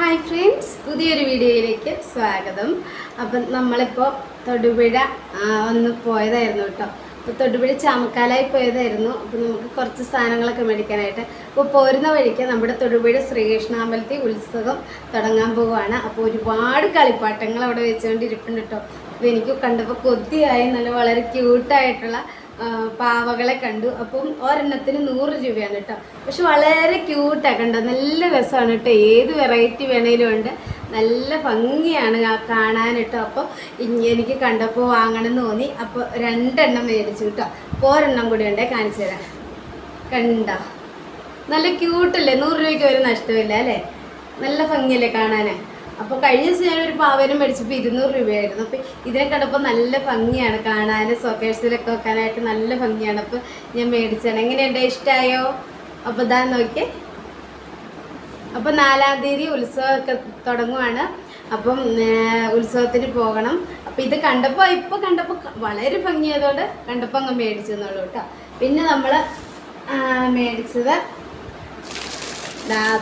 Hi friends പുതിയൊരു വീഡിയോയിലേക്ക് സ്വാഗതം. അപ്പം നമ്മളിപ്പോൾ തൊടുപുഴ ഒന്ന് പോയതായിരുന്നു കേട്ടോ. അപ്പോൾ തൊടുപുഴ ചാമക്കാലായി പോയതായിരുന്നു. അപ്പോൾ നമുക്ക് കുറച്ച് സാധനങ്ങളൊക്കെ മേടിക്കാനായിട്ട്. അപ്പോൾ പോരുന്ന വഴിക്ക് നമ്മുടെ തൊടുപുഴ ശ്രീകൃഷ്ണാമ്പലത്തിൽ ഉത്സവം തുടങ്ങാൻ പോവുകയാണ്. അപ്പോൾ ഒരുപാട് കളിപ്പാട്ടങ്ങൾ അവിടെ വെച്ചുകൊണ്ടിരിപ്പുണ്ട് കേട്ടോ. അപ്പോൾ എനിക്ക് കണ്ടപ്പോൾ കൊതിയായി. നല്ല വളരെ ക്യൂട്ടായിട്ടുള്ള പാവകളെ കണ്ടു. അപ്പം ഒരെണ്ണത്തിന് നൂറ് രൂപയാണ് കേട്ടോ. പക്ഷെ വളരെ ക്യൂട്ടാണ് കണ്ടോ. നല്ല രസമാണ് കേട്ടോ. ഏത് വെറൈറ്റി വേണേലും ഉണ്ട്. നല്ല ഭംഗിയാണ് കാണാൻ കേട്ടോ. അപ്പോൾ എനിക്ക് കണ്ടപ്പോൾ വാങ്ങണം എന്ന് തോന്നി. അപ്പോൾ രണ്ടെണ്ണം മേടിച്ചു കേട്ടോ. അപ്പോൾ ഒരെണ്ണം കൂടി ഉണ്ടേ കാണിച്ചു തരാം. കണ്ടോ? നല്ല ക്യൂട്ടല്ലേ നൂറ് രൂപയ്ക്ക് ഒരു നഷ്ടമില്ല അല്ലേ? നല്ല ഭംഗിയല്ലേ കാണാൻ അപ്പോൾ കഴിഞ്ഞ ദിവസം ഞാനൊരു പാവനും മേടിച്ചപ്പോൾ ഇരുന്നൂറ് രൂപയായിരുന്നു. അപ്പോൾ ഇതിനെ കണ്ടപ്പോൾ നല്ല ഭംഗിയാണ്. കാണാൻ സോക്കേഴ്സിലൊക്കെ വെക്കാനായിട്ട് നല്ല ഭംഗിയാണ്. അപ്പോൾ ഞാൻ മേടിച്ചാണ് എങ്ങനെയുണ്ട്? ഇഷ്ടായോ? അപ്പോൾ ഇതാ നോക്കിയേ. അപ്പോൾ നാലാം തീയതി ഉത്സവമൊക്കെ തുടങ്ങുവാണ്. അപ്പം ഉത്സവത്തിന് പോകണം. അപ്പോൾ ഇത് കണ്ടപ്പോൾ ഇപ്പോൾ കണ്ടപ്പോൾ വളരെ ഭംഗിയായതുകൊണ്ട് കണ്ടപ്പോൾ അങ്ങ് മേടിച്ചു എന്നുള്ളൂ കേട്ടോ. പിന്നെ നമ്മൾ മേടിച്ചത്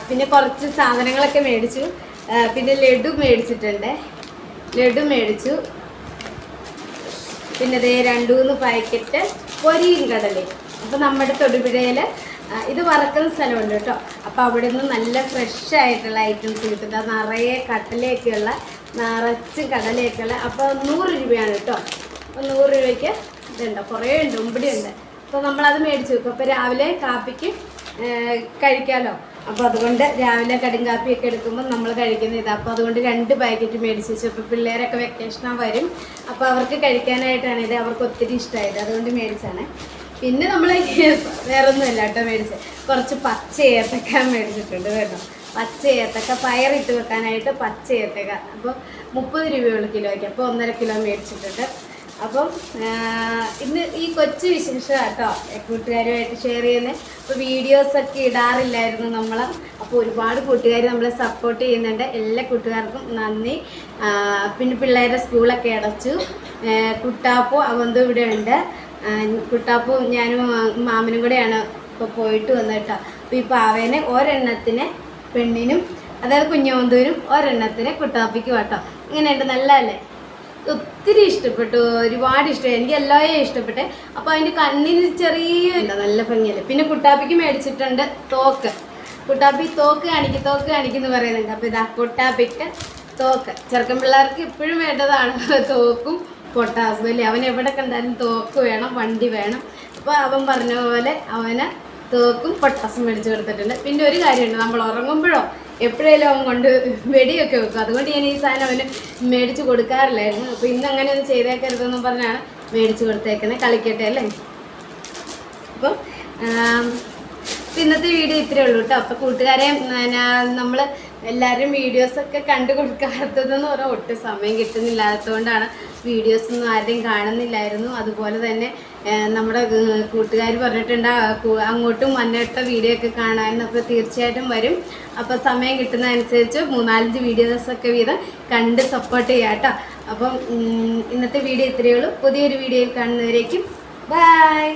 പിന്നെ കുറച്ച് സാധനങ്ങളൊക്കെ മേടിച്ചു. പിന്നെ ലഡു മേടിച്ചിട്ടുണ്ട്. ലഡു മേടിച്ചു. പിന്നെ ദേ രണ്ടു മൂന്ന് പാക്കറ്റ് പൊരിയും കടലയും. അപ്പോൾ നമ്മുടെ തൊടുപുഴയിൽ ഇത് വറക്കുന്ന സ്ഥലമുണ്ട് കേട്ടോ. അപ്പോൾ അവിടെ നിന്ന് നല്ല ഫ്രഷ് ആയിട്ടുള്ള ഐറ്റംസ് കിട്ടുന്ന നിറയെ കടലയൊക്കെയുള്ള നിറച്ച് കടലയൊക്കെയുള്ള. അപ്പോൾ നൂറ് രൂപയാണ് കേട്ടോ. അപ്പോൾ നൂറ് രൂപയ്ക്ക് ഇതുണ്ട്. കുറേ ഉണ്ട് ഉമ്പടിയുണ്ട്. അപ്പോൾ നമ്മളത് മേടിച്ച് വെക്കും. അപ്പോൾ രാവിലെ കാപ്പിക്ക് കഴിക്കാമല്ലോ അപ്പോൾ അതുകൊണ്ട് രാവിലെ കടും കാപ്പിയൊക്കെ എടുക്കുമ്പോൾ നമ്മൾ കഴിക്കുന്ന ഇത്. അപ്പോൾ അതുകൊണ്ട് രണ്ട് പാക്കറ്റ് മേടിച്ച് വെച്ചു. അപ്പോൾ പിള്ളേരൊക്കെ വെക്കേഷനാ വരും. അപ്പോൾ അവർക്ക് കഴിക്കാനായിട്ടാണ് ഇത് അവർക്ക് ഒത്തിരി ഇഷ്ടമായത് അതുകൊണ്ട് മേടിച്ചാണ് പിന്നെ നമ്മൾ വേറെ ഒന്നുമില്ല കേട്ടോ മേടിച്ചത് കുറച്ച് പച്ച ഏത്തക്ക മേടിച്ചിട്ടുണ്ട് കേട്ടോ. പച്ച ഏത്തക്ക പയറിട്ട് വെക്കാനായിട്ട് പച്ച ഏത്തക്ക. അപ്പോൾ മുപ്പത് രൂപയുള്ള കിലോയ്ക്ക്. അപ്പോൾ ഒന്നര കിലോ മേടിച്ചിട്ടുണ്ട്. അപ്പം ഇന്ന് ഈ കൊച്ചു വിശേഷം കേട്ടോ കൂട്ടുകാരുമായിട്ട് ഷെയർ ചെയ്യുന്നത് അപ്പോൾ വീഡിയോസൊക്കെ ഇടാറില്ലായിരുന്നു നമ്മൾ അപ്പോൾ ഒരുപാട് കൂട്ടുകാർ നമ്മളെ സപ്പോർട്ട് ചെയ്യുന്നുണ്ട്. എല്ലാ കൂട്ടുകാർക്കും നന്ദി. പിന്നെ പിള്ളേരുടെ സ്കൂളൊക്കെ അടച്ചു. കുട്ടാപ്പോ അവന്തും ഇവിടെ ഉണ്ട്. കുട്ടാപ്പും ഞാനും മാമനും കൂടെയാണ് ഇപ്പോൾ പോയിട്ട് വന്നത് കേട്ടോ അപ്പോൾ ഈ പാവേനെ ഒരെണ്ണത്തിന് പെണ്ണിനും അതായത് കുഞ്ഞോന്തൂരും ഒരെണ്ണത്തിന് കുട്ടാപ്പിക്കും കേട്ടോ ഇങ്ങനെയുണ്ട് നല്ലതല്ലേ? ഒത്തിരി ഇഷ്ടപ്പെട്ടു ഒരുപാട് ഇഷ്ടമായി എനിക്ക് എല്ലാവരെയും ഇഷ്ടപ്പെട്ടെ. അപ്പോൾ അതിന്റെ കണ്ണിന് ചെറിയ നല്ല ഭംഗിയല്ലേ? പിന്നെ കുട്ടാപ്പിക്ക് മേടിച്ചിട്ടുണ്ട് തോക്ക്. കുട്ടാപ്പി തോക്ക് കാണിക്കും തോക്ക് കാണിക്കുന്നു പറയുന്നുണ്ട്. അപ്പോൾ ഇതാ കുട്ടാപ്പിക്ക് തോക്ക്. ചെറുക്കൻ പിള്ളേർക്ക് ഇപ്പോഴും വേണ്ടതാണ് തോക്കും പൊട്ടാസും അല്ലേ? അവൻ എവിടെ കണ്ടാലും തോക്ക് വേണം വണ്ടി വേണം. അപ്പോൾ അവൻ പറഞ്ഞ പോലെ അവന് തോക്കും പൊട്ടാസും മേടിച്ചു കൊടുത്തിട്ടുണ്ട്. പിന്നെ ഒരു കാര്യമുണ്ട് നമ്മൾ ഉറങ്ങുമ്പോഴോ എപ്പോഴേലും അവൻ കൊണ്ട് വെടിയൊക്കെ വെക്കും. അതുകൊണ്ട് ഞാൻ ഈ സാധനം അവന് മേടിച്ച് കൊടുക്കാറില്ലായിരുന്നു. അപ്പോൾ ഇന്ന് അങ്ങനെ ഒന്നും ചെയ്തേക്കരുതെന്നും പറഞ്ഞാണ് മേടിച്ച് കൊടുത്തേക്കുന്നത്. കളിക്കട്ടെ അല്ലേ? അപ്പം ഇന്നത്തെ വീഡിയോ ഇത്രേ ഉള്ളൂ കേട്ടോ അപ്പോൾ കൂട്ടുകാരെ നമ്മൾ എല്ലാവരും വീഡിയോസൊക്കെ കണ്ടു കൊടുക്കാത്തതെന്ന് പറഞ്ഞാൽ ഒട്ടും സമയം കിട്ടുന്നില്ലാത്തതുകൊണ്ടാണ് വീഡിയോസ് ഒന്നും ആരുടെയും കാണുന്നില്ലായിരുന്നു. അതുപോലെ തന്നെ നമ്മുടെ കൂട്ടുകാർ പറഞ്ഞിട്ടുണ്ട് അങ്ങോട്ടും മന്നിട്ട വീഡിയോ ഒക്കെ കാണാൻ അപ്പോൾ തീർച്ചയായിട്ടും വരും. അപ്പോൾ സമയം കിട്ടുന്ന അനുസരിച്ച് മൂന്നാലഞ്ച് വീഡിയോസൊക്കെ വീതം കണ്ട് സപ്പോർട്ട് ചെയ്യാം കേട്ടോ അപ്പം ഇന്നത്തെ വീഡിയോ ഇത്രയേ ഉള്ളൂ. പുതിയൊരു വീഡിയോയിൽ കാണുന്നവരേക്കും ബൈ